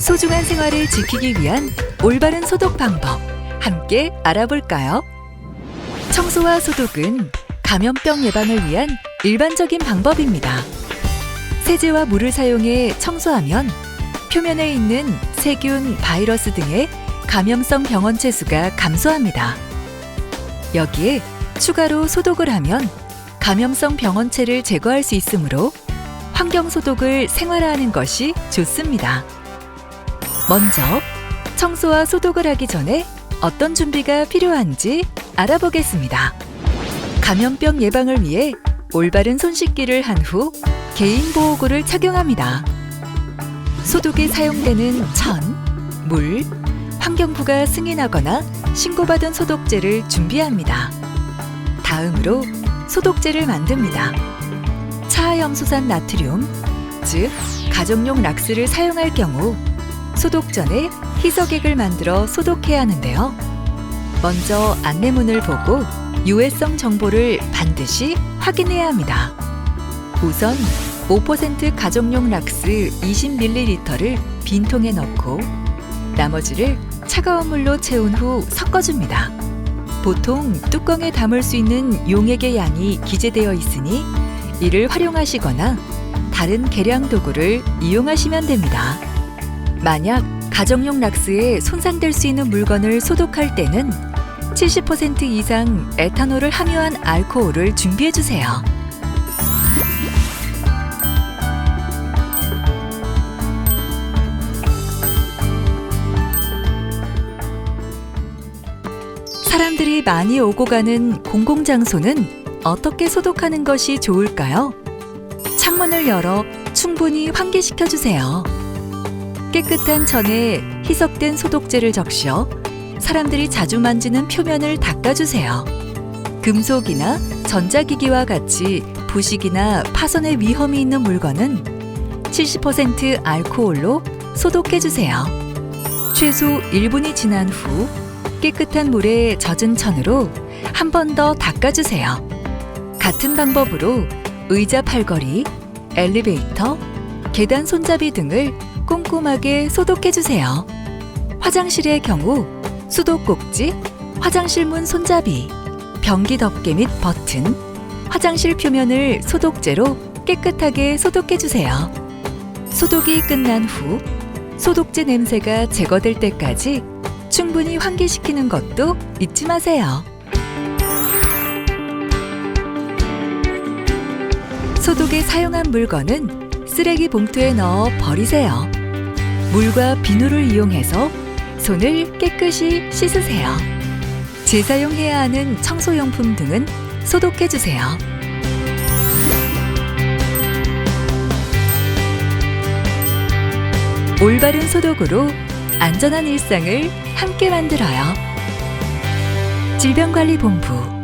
소중한 생활을 지키기 위한 올바른 소독 방법 함께 알아볼까요? 청소와 소독은 감염병 예방을 위한 일반적인 방법입니다. 세제와 물을 사용해 청소하면 표면에 있는 세균, 바이러스 등의 감염성 병원체 수가 감소합니다. 여기에 추가로 소독을 하면 감염성 병원체를 제거할 수 있으므로 환경 소독을 생활화하는 것이 좋습니다. 먼저 청소와 소독을 하기 전에 어떤 준비가 필요한지 알아보겠습니다. 감염병 예방을 위해 올바른 손 씻기를 한 후 개인 보호구를 착용합니다. 소독에 사용되는 천, 물, 환경부가 승인하거나 신고받은 소독제를 준비합니다. 다음으로 소독제를 만듭니다. 차염수산 나트륨, 즉 가정용 락스를 사용할 경우 소독 전에 희석액을 만들어 소독해야 하는데요. 먼저 안내문을 보고 유해성 정보를 반드시 확인해야 합니다. 우선 5% 가정용 락스 20ml를 빈 통에 넣고 나머지를 차가운 물로 채운 후 섞어줍니다. 보통 뚜껑에 담을 수 있는 용액의 양이 기재되어 있으니 이를 활용하시거나 다른 계량 도구를 이용하시면 됩니다. 만약 가정용 락스에 손상될 수 있는 물건을 소독할 때는 70% 이상 에탄올을 함유한 알코올을 준비해 주세요. 사람들이 많이 오고 가는 공공장소는 어떻게 소독하는 것이 좋을까요? 창문을 열어 충분히 환기시켜 주세요. 깨끗한 천에 희석된 소독제를 적셔 사람들이 자주 만지는 표면을 닦아주세요. 금속이나 전자기기와 같이 부식이나 파손의 위험이 있는 물건은 70% 알코올로 소독해주세요. 최소 1분이 지난 후 깨끗한 물에 젖은 천으로 한 번 더 닦아주세요. 같은 방법으로 의자 팔걸이, 엘리베이터, 계단 손잡이 등을 꼼꼼하게 소독해주세요. 화장실의 경우 수도 꼭지, 화장실 문 손잡이, 변기 덮개 및 버튼, 화장실 표면을 소독제로 깨끗하게 소독해주세요. 소독이 끝난 후 소독제 냄새가 제거될 때까지 충분히 환기시키는 것도 잊지 마세요. 소독에 사용한 물건은 쓰레기 봉투에 넣어 버리세요. 물과 비누를 이용해서 손을 깨끗이 씻으세요. 재사용해야 하는 청소용품 등은 소독해 주세요. 올바른 소독으로 안전한 일상을 함께 만들어요. 질병관리본부